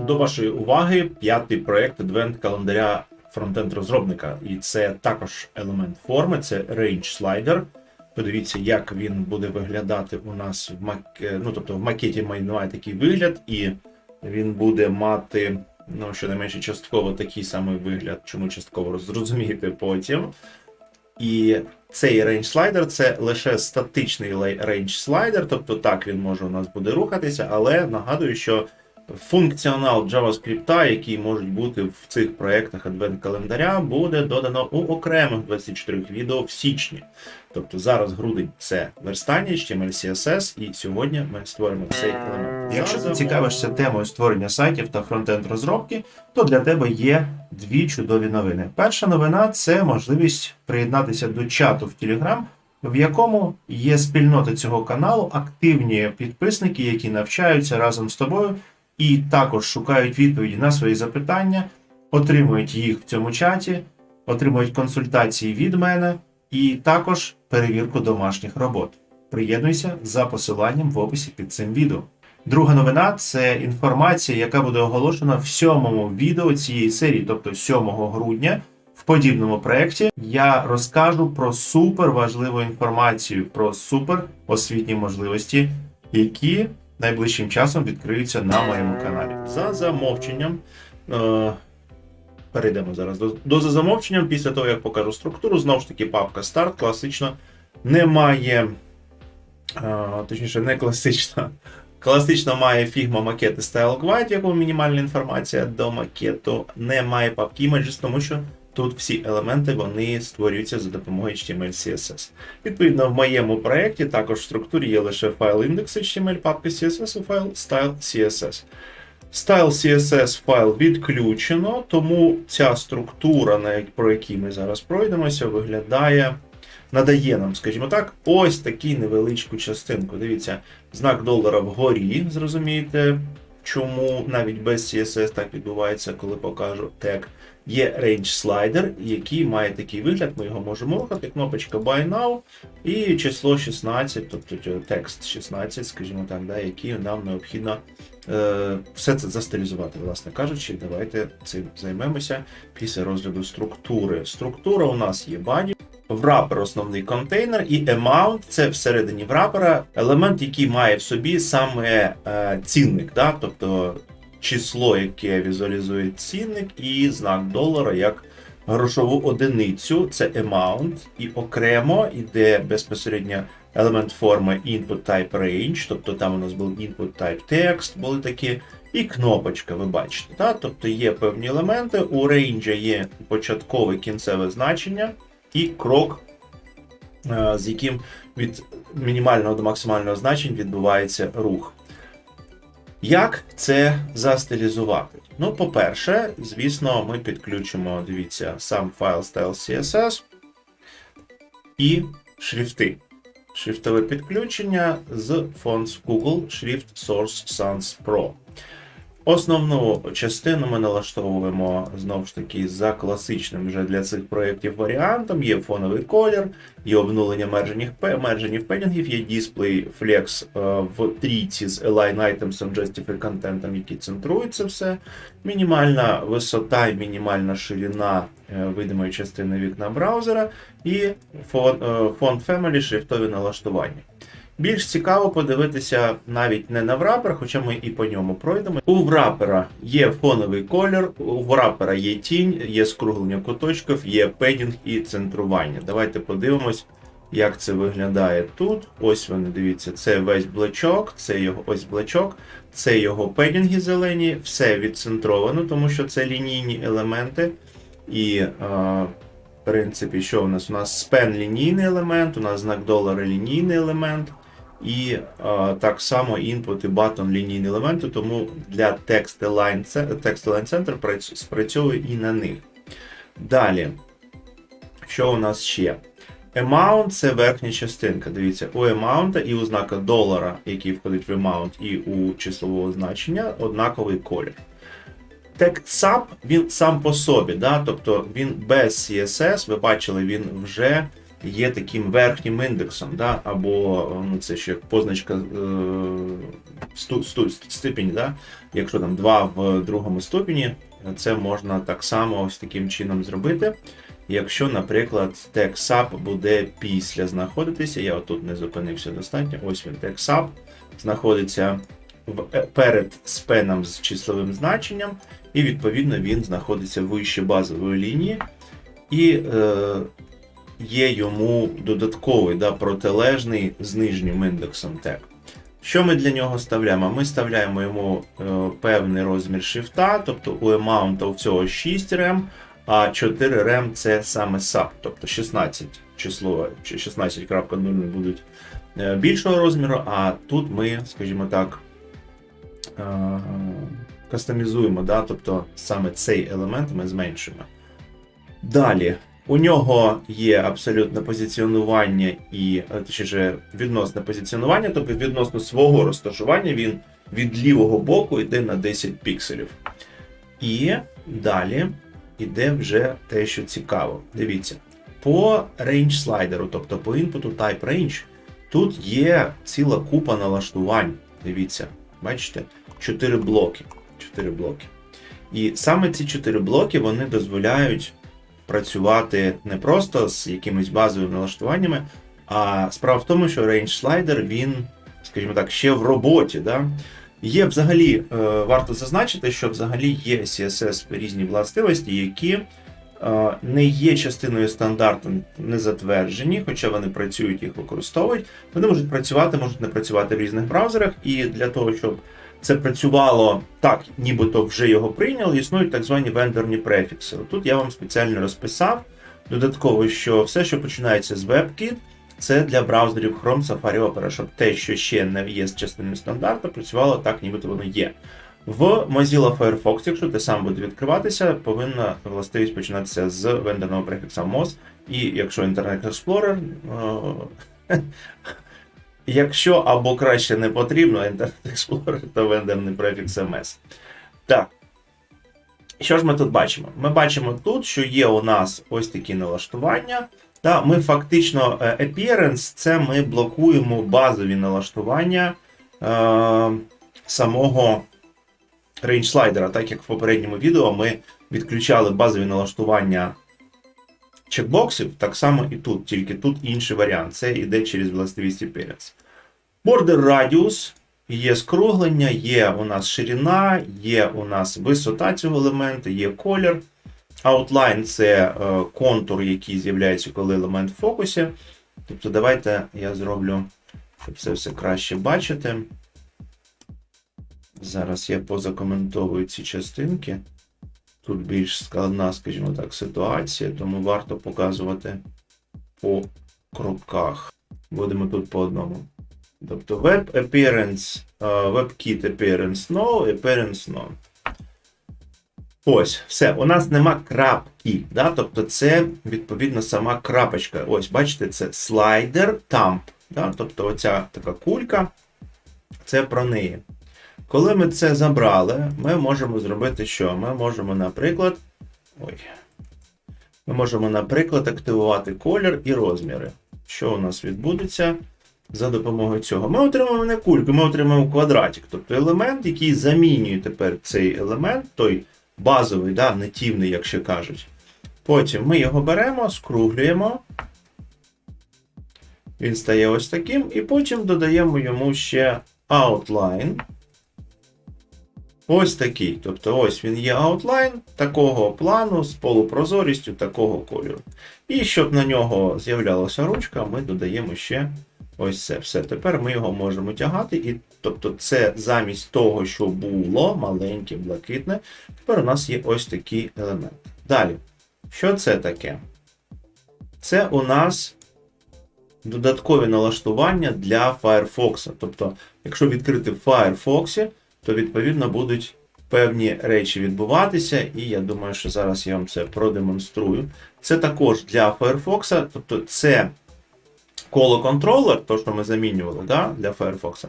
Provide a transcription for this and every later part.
До вашої уваги п'ятий проект адвент календаря фронтенд розробника, і це також елемент форми, це Range Slider. Подивіться, як він буде виглядати у нас в мак... ну, тобто в макеті має такий вигляд, і він буде мати ну, щонайменше частково такий самий вигляд, чому частково зрозумієте потім. І цей range слайдер це лише статичний range слайдер, тобто так він може у нас буде рухатися, але нагадую, що функціонал JavaScript, який можуть бути в цих проєктах Advent календаря, буде додано у окремих 24 відео в січні. Тобто зараз грудень це верстання, HTML, CSS, і сьогодні ми створимо цей елемент. Якщо ти цікавишся темою створення сайтів та фронтенд розробки, то для тебе є дві чудові новини. Перша новина це можливість приєднатися до чату в Telegram, в якому є спільнота цього каналу, активні підписники, які навчаються разом з тобою і також шукають відповіді на свої запитання, отримують їх в цьому чаті, отримують консультації від мене і також перевірку домашніх робот. Приєднуйся за посиланням в описі під цим відео. Друга новина це інформація, яка буде оголошена в сьомому відео цієї серії, тобто 7 грудня. В подібному проєкті я розкажу про супер важливу інформацію, про супер освітні можливості, які найближчим часом відкриються на моєму каналі. За замовченням. Е- перейдемо зараз до, до за замовченням. Після того, як покажу структуру, знову ж таки, папка старт класично немає. Е- точніше, не класична. Класично має Figma макети Style Guide, якому мінімальна інформація до макету. Немає папки Images, тому що тут всі елементи вони створюються за допомогою HTML CSS. Відповідно, в моєму проєкті також в структурі є лише файл індекс HTML, папка CSS і файл Style CSS. Style CSS файл відключено, тому ця структура, про яку ми зараз пройдемося, виглядає. Надає нам, скажімо так, ось таку невеличку частинку. Дивіться, знак долара вгорі, зрозумієте, чому навіть без CSS так відбувається, коли покажу тег. Є range слайдер, який має такий вигляд, ми його можемо рухати. Кнопочка Buy Now і число 16, тобто текст 16, скажімо так, да, який нам необхідно е, все це застилізувати, власне кажучи, давайте цим займемося після розгляду структури. Структура у нас є body, Врапер основний контейнер, і amount це всередині врапера елемент, який має в собі саме е, цінник, да? тобто число, яке візуалізує цінник, і знак долара як грошову одиницю, це amount, і окремо йде безпосередньо елемент форми input type range, тобто там у нас був input type text, були такі. І кнопочка, ви бачите. Да? Тобто є певні елементи, у рейнджа є початкове кінцеве значення і крок, е, з яким від мінімального до максимального значень відбувається рух. Як це застилізувати? Ну, по-перше, звісно, ми підключимо, дивіться, сам файл Style.css і шрифти. Шрифтове підключення з Fonts Google Shrift Source Sans Pro. Основну частину ми налаштовуємо знову ж таки за класичним вже для цих проєктів варіантом. Є фоновий колір, є обнулення мерженів, мерженів пенінгів, є дисплей Flex е, в трійці з Align Items Justify Content, які центрують це все. Мінімальна висота і мінімальна ширина е, видимої частини вікна браузера, і фон, е, фонд Family шрифтові налаштування. Більш цікаво подивитися навіть не на врапер, хоча ми і по ньому пройдемо. У врапера є фоновий колір, у врапера є тінь, є скруглення куточків, є педінг і центрування. Давайте подивимось, як це виглядає тут. Ось вони, дивіться, це весь блочок, це його ось блочок, це його педінги зелені, все відцентровано, тому що це лінійні елементи. І, в принципі, що у нас? У нас спен лінійний елемент, у нас знак долара лінійний елемент. І е, так само input і button лінійні елементи, тому для Text Align Center спрацьовує і на них. Далі, що у нас ще? Amount це верхня частинка. Дивіться, у amount і у знака долара, який входить в amount, і у числового значення однаковий колір. TextSub, він сам по собі, да? тобто він без CSS, ви бачили, він вже є таким верхнім індексом, да? або ну, це ще позначка е, сту, сту, да? якщо там 2 в другому ступені, це можна так само ось таким чином зробити. Якщо, наприклад, TextSub буде після знаходитися, я отут не зупинився достатньо, ось він TextSub знаходиться е, перед спеном з числовим значенням, і відповідно він знаходиться вище базової лінії, і е, є йому додатковий да, протилежний з нижнім індексом тег. Що ми для нього вставляємо? Ми вставляємо йому е, певний розмір шрифта, тобто у у цього 6 рем, а 4 рем це саме SAP, тобто 16 число, 16.0 будуть е, більшого розміру, а тут ми, скажімо так, е, кастомізуємо, да? тобто саме цей елемент ми зменшуємо. Далі, у нього є абсолютне позиціонування і е, точніше, відносне позиціонування, тобто відносно свого розташування він від лівого боку йде на 10 пікселів. І далі йде вже те, що цікаво. Дивіться, по range слайдеру, тобто по інпуту type range, тут є ціла купа налаштувань. Дивіться, бачите, 4 блоки. 4 блоки. І саме ці 4 блоки вони дозволяють працювати не просто з якимись базовими налаштуваннями, а справа в тому, що range slider, він, скажімо так, ще в роботі. Да? Є взагалі, е, варто зазначити, що взагалі є CSS різні властивості, які е, не є частиною стандарту, не затверджені, хоча вони працюють, їх використовують. Вони можуть працювати, можуть не працювати в різних браузерах, і для того, щоб це працювало так, нібито вже його прийняли, існують так звані вендорні префікси. Тут я вам спеціально розписав додатково, що все, що починається з WebKit, це для браузерів Chrome, Safari, Opera, щоб те, що ще не є з частиною стандарту, працювало так, нібито воно є. В Mozilla Firefox, якщо те сам буде відкриватися, повинна властивість починатися з вендорного префікса MOZ, і якщо Internet Explorer, е, якщо або краще не потрібно Internet Explorer, то вендорний префікс MS. Так. Що ж ми тут бачимо? Ми бачимо тут, що є у нас ось такі налаштування. Та ми фактично е, appearance це ми блокуємо базові налаштування е, самого range слайдера, так як в попередньому відео ми відключали базові налаштування чекбоксів, так само і тут, тільки тут інший варіант. Це йде через властивість appearance. Border radius, є скруглення, є у нас ширина, є у нас висота цього елементу, є колір. Outline це е, контур, який з'являється, коли елемент в фокусі. Тобто, давайте я зроблю, щоб це все краще бачити. Зараз я позакоментовую ці частинки. Тут більш складна, скажімо так, ситуація, тому варто показувати по кроках. Будемо тут по одному. Тобто Web Appearance, е, WebKit Appearance No, Appearance No. Ось, все, у нас нема крапки. Да? Тобто це відповідно сама крапочка. Ось, бачите, це слайдер тамп. Да? Тобто оця така кулька, це про неї. Коли ми це забрали, ми можемо зробити що? Ми можемо, наприклад. Ой. Ми можемо, наприклад, активувати колір і розміри. Що у нас відбудеться за допомогою цього? Ми отримаємо не кульку, ми отримаємо квадратик. Тобто елемент, який замінює тепер цей елемент, той базовий, да, нативний, як ще кажуть. Потім ми його беремо, скруглюємо. Він стає ось таким, і потім додаємо йому ще outline. Ось такий. Тобто, ось він є outline такого плану з полупрозорістю такого кольору. І щоб на нього з'являлася ручка, ми додаємо ще ось це. Все. Тепер ми його можемо тягати. І тобто, це замість того, що було маленьке, блакитне, тепер у нас є ось такий елемент. Далі, що це таке? Це у нас додаткові налаштування для Firefox. Тобто, якщо відкрити в Firefox, то відповідно будуть певні речі відбуватися, і я думаю, що зараз я вам це продемонструю. Це також для Firefox, тобто це коло контролер, то, що ми замінювали да, для Firefox,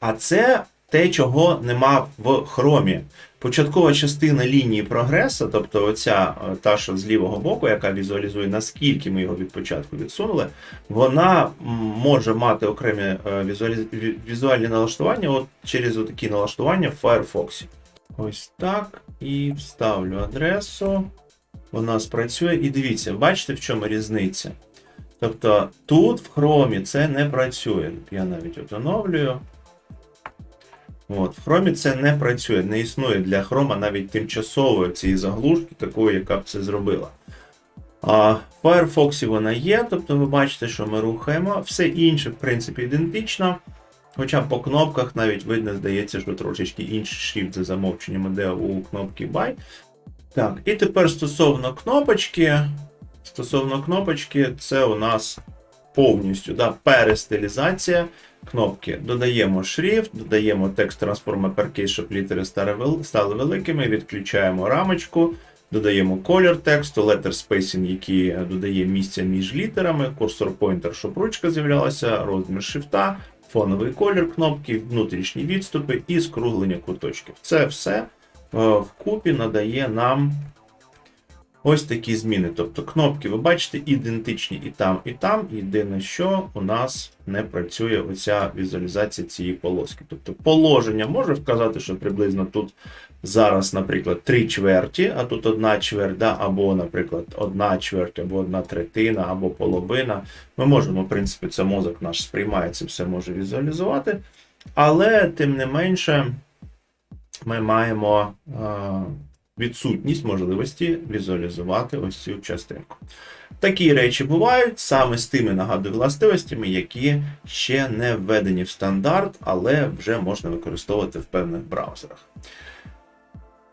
а це те, чого нема в Chrome. Початкова частина лінії прогресу, тобто оця е, та, що з лівого боку, яка візуалізує, наскільки ми його від початку відсунули, вона може мати окремі е, візуалі- візуальні налаштування от через такі налаштування в Firefox. Ось так. І вставлю адресу. Вона спрацює. І дивіться, бачите, в чому різниця? Тобто тут в Chrome це не працює. Я навіть оновлюю. От, в Chrome це не працює, не існує для Chrome навіть тимчасової цієї заглушки, такої, яка б це зробила. А в Firefox вона є, тобто ви бачите, що ми рухаємо. Все інше, в принципі, ідентично. Хоча по кнопках навіть видно, здається, що трошечки інший шрифт за замовченням іде у кнопки Buy. Так, і тепер стосовно кнопочки. Стосовно кнопочки, це у нас повністю да, перестилізація кнопки. Додаємо шрифт, додаємо текст Transform Uppercase, щоб літери стали великими, відключаємо рамочку, додаємо колір тексту, letter spacing, який додає місця між літерами, курсор pointer, щоб ручка з'являлася, розмір шрифта, фоновий колір кнопки, внутрішні відступи і скруглення куточків. Це все е, вкупі надає нам ось такі зміни. Тобто кнопки, ви бачите, ідентичні і там, і там. Єдине, що у нас не працює оця візуалізація цієї полоски. Тобто положення може вказати, що приблизно тут зараз, наприклад, три чверті, а тут одна чверть, да, або, наприклад, одна чверть, або одна третина, або половина. Ми можемо, в принципі, це мозок наш сприймає, це все може візуалізувати. Але, тим не менше, ми маємо відсутність можливості візуалізувати ось цю частинку. Такі речі бувають саме з тими нагадую властивостями, які ще не введені в стандарт, але вже можна використовувати в певних браузерах.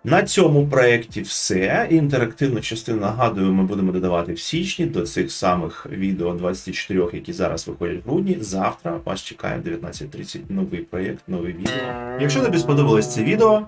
На цьому проєкті все. Інтерактивну частину нагадую, ми будемо додавати в січні до цих самих відео 24, які зараз виходять в грудні. Завтра вас чекає в 19.30 новий проєкт, нове відео. Якщо тобі сподобалось це відео,